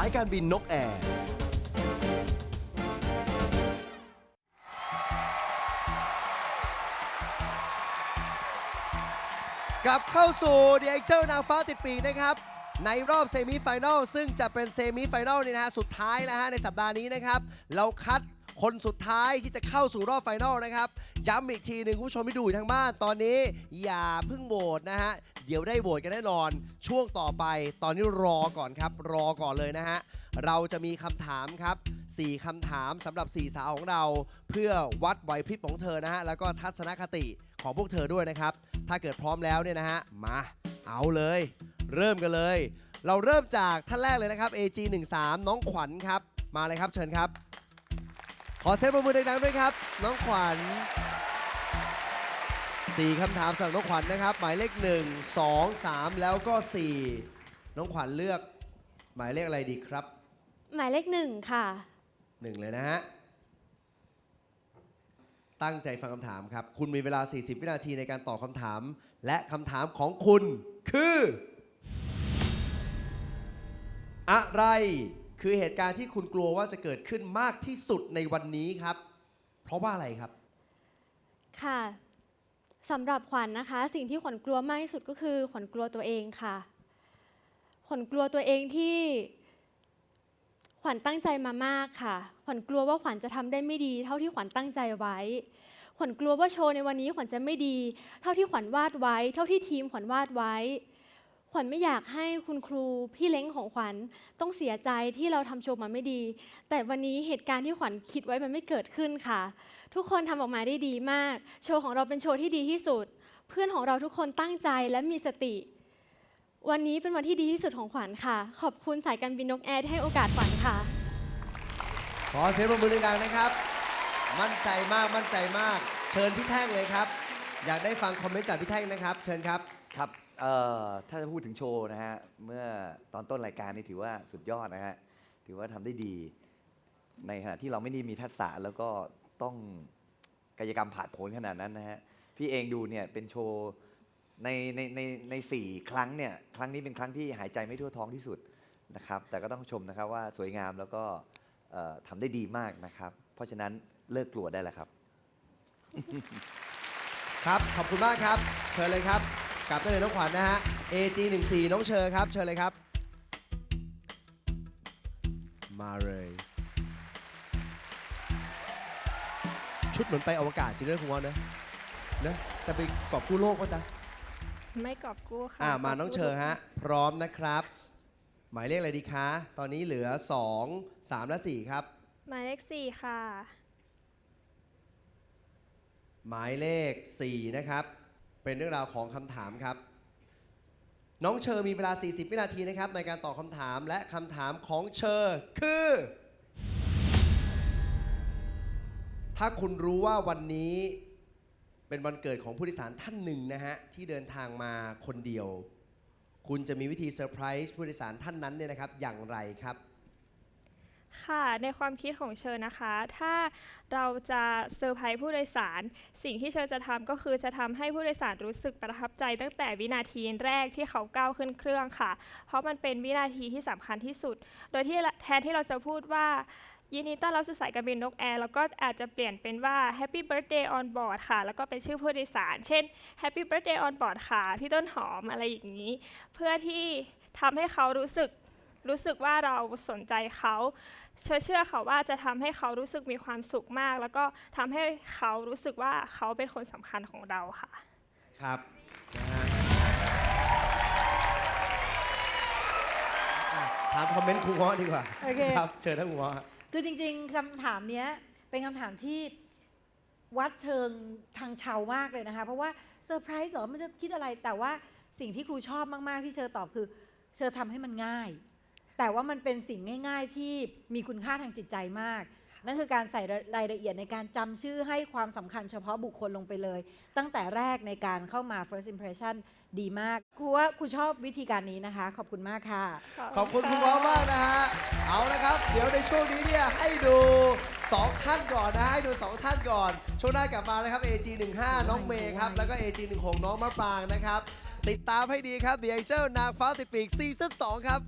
สายการบินนกแอร์ กลับเข้าสู่เดียเจ้านางฟ้าติดปีกนะครับ ในรอบเซมิไฟแนลซึ่งจะเป็นเซมิไฟแนลนี่นะฮะสุดท้ายแล้วฮะในสัปดาห์นี้นะครับ เราคัดคนสุดท้ายที่จะเข้าสู่รอบไฟนอลนะครับ ย้ำอีกทีหนึ่งคุณผู้ชมที่ดูอยู่ทางบ้านตอนนี้ อย่าเพิ่งโหวตนะฮะ เดี๋ยวได้โหวตกันแน่นอน ช่วงต่อไปตอนนี้รอก่อนครับ รอก่อนเลยนะฮะ เราจะมีคำถามครับ 4คำถามสำหรับ4สาวของเรา เพื่อวัดไหวพริบของเธอนะฮะ แล้วก็ทัศนคติของพวกเธอด้วยนะครับ ถ้าเกิดพร้อมแล้วเนี่ยนะฮะ มา เอาเลย เริ่มกันเลย เราเริ่มจากท่านแรกเลยนะครับ AG13 น้องขวัญครับ มาเลยครับเชิญครับ ขอเซฟปรบมือดังๆด้วยครับ น้องขวัญ สี่คำถามสำหรับน้องขวัญนะครับ หมายเลข1 2 3แล้วก็4น้องขวัญเลือก หมายเลขอะไรดีครับหมายเลขหนึ่งค่ะ หนึ่งเลยนะฮะ ตั้งใจฟังคำถามครับ คุณมีเวลา 40 วินาทีในการตอบคำถาม และคำถามของคุณคือ อะไรคือเหตุการณ์ที่คุณกลัวว่าจะเกิดขึ้นมากที่สุดในวันนี้ครับ เพราะว่าอะไรครับ ค่ะ สำหรับขวัญนะคะ สิ่งที่ขวัญกลัวมากที่สุดก็คือขวัญกลัวตัวเองค่ะขวัญกลัวตัวเองที่ขวัญตั้งใจมามากค่ะ ขวัญกลัวว่าขวัญจะทำได้ไม่ดี เท่าที่ขวัญตั้งใจไว้ ขวัญกลัวว่าโชว์ในวันนี้ขวัญจะไม่ดี เท่าที่ขวัญวาดไว้ เท่าที่ทีมขวัญวาดไว้ ขวัญไม่อยากให้คุณครูพี่เล้งของขวัญต้องเสียใจที่เราทำโชว์มาไม่ดี แต่วันนี้เหตุการณ์ที่ขวัญคิดไว้มันไม่เกิดขึ้นค่ะ ทุกคนทำออกมาได้ดีมาก โชว์ของเราเป็นโชว์ที่ดีที่สุด เพื่อนของเราทุกคนตั้งใจและมีสติ วันนี้เป็นวันที่ดีที่สุดของขวัญค่ะ ขอบคุณสายการบินนกแอร์ที่ให้โอกาสขวัญค่ะ ขอเสียงปรบมือดังๆนะครับ มั่นใจมากมั่นใจมาก เชิญพี่แท่งเลยครับ อยากได้ฟังคอมเมนต์จากพี่แท่งนะครับ เชิญครับครับ เอ่อถ้าจะพูดถึงโชว์นะฮะ เมื่อตอนต้นรายการนี่ถือว่าสุดยอดนะฮะ ถือว่าทำได้ดี ในขณะที่เราไม่ได้มีทักษะแล้วก็ต้องกายกรรมผ่าโผนขนาดนั้นนะฮะ พี่เองดูเนี่ยเป็นโชว์ในในในในสี่ครั้งเนี่ย ครั้งนี้เป็นครั้งที่หายใจไม่ทั่วท้องที่สุดนะครับ แต่ก็ต้องชมนะครับว่าสวยงามแล้วก็เอ่อทำได้ดีมากนะครับ เพราะฉะนั้นเลิกกลัวได้แล้วครับ ครับ ขอบคุณมากครับ เชิญเลยครับ กลับได้เลยน้องขวัญนะฮะ AG14 น้องเชอร์ครับ เชิญเลยครับ มาเลย ชุดเหมือนไปอวกาศจริงด้วยคุณวอนนะนะจะไปกอบกู้โลกป่ะจ๊ะไม่กอบกู้ค่ะอ่ามากบน้องกู้เชอร์ฮะ พร้อมนะครับ หมายเลขอะไรดีคะ ตอนนี้เหลือ 2 3 และ 4 ครับ หมายเลขสี่ค่ะ หมายเลข 4 นะครับ เป็นเรื่องราวของคำถามครับ น้องเชอร์มีเวลา 40 วินาทีนะครับ ในการตอบคำถามและคำถามของเชอร์คือ ถ้าคุณรู้ว่าวันนี้เป็นวันเกิดของผู้โดยสารท่านหนึ่งนะฮะ ที่เดินทางมาคนเดียว คุณจะมีวิธีเซอร์ไพรส์ผู้โดยสารท่านนั้นเนี่ยนะครับอย่างไรครับ ค่ะ ในความคิดของเชอนะคะ ถ้าเราจะเซอร์ไพรส์ผู้โดยสาร สิ่งที่เชอจะทำก็คือจะทำให้ผู้โดยสารรู้สึกประทับใจตั้งแต่วินาทีแรกที่เขาก้าวขึ้นเครื่องค่ะ เพราะมันเป็นวินาทีที่สำคัญที่สุด โดยที่แทนที่เราจะพูดว่า ยินดีต้อนรับสู่สายการบินนกแอร์แล้วก็อาจจะเปลี่ยนเป็นว่า Happy Birthday on board ค่ะ แล้วก็เป็นชื่อผู้โดยสาร เช่น Happy Birthday on board ค่ะ พี่ต้นหอมอะไรอย่างนี้ เพื่อที่ทำให้เขารู้สึก รู้สึกว่าเราสนใจเขาเชื่อเชื่อเขาว่าจะทำให้เขารู้สึกมีความสุขมาก แล้วก็ทำให้เขารู้สึกว่าเขาเป็นคนสำคัญของเราค่ะ ครับนะฮะอะถามคอมเมนต์ครูง้อดีกว่าโอเคครับเชิญท่านครูง้อฮะคือจริง ๆคำถามเนี้ยเป็นคำถามที่วัดเชิงทางชาวมากเลยนะคะ เพราะว่าเซอร์ไพรส์เหรอมันจะคิดอะไรแต่ว่าสิ่งที่ครูชอบมาก ๆ ที่เชอตอบคือ เชอทำให้มันง่าย แต่ว่ามันเป็นสิ่งง่าย ๆ ที่มีคุณค่าทางจิตใจมาก นั่นคือการใส่รายละเอียดในการจำชื่อให้ความสำคัญเฉพาะบุคคลลงไปเลย ตั้งแต่แรกในการเข้ามา first impression ดีมากครูว่าครูชอบวิธีการนี้นะคะ ขอบคุณมากค่ะ ขอบคุณครูง้อมากนะฮะ เอาละครับ เดี๋ยวในช่วงนี้เนี่ยให้ดู 2 ท่านก่อนนะให้ดู 2 ท่านก่อน ช่วงหน้ากลับมานะครับ AG15 น้องเมย์ครับ แล้วก็ AG16 น้องมะปรางนะครับ ติดตามให้ดีครับ The Angel นางฟ้าติดปีกซีซั่น2ครับ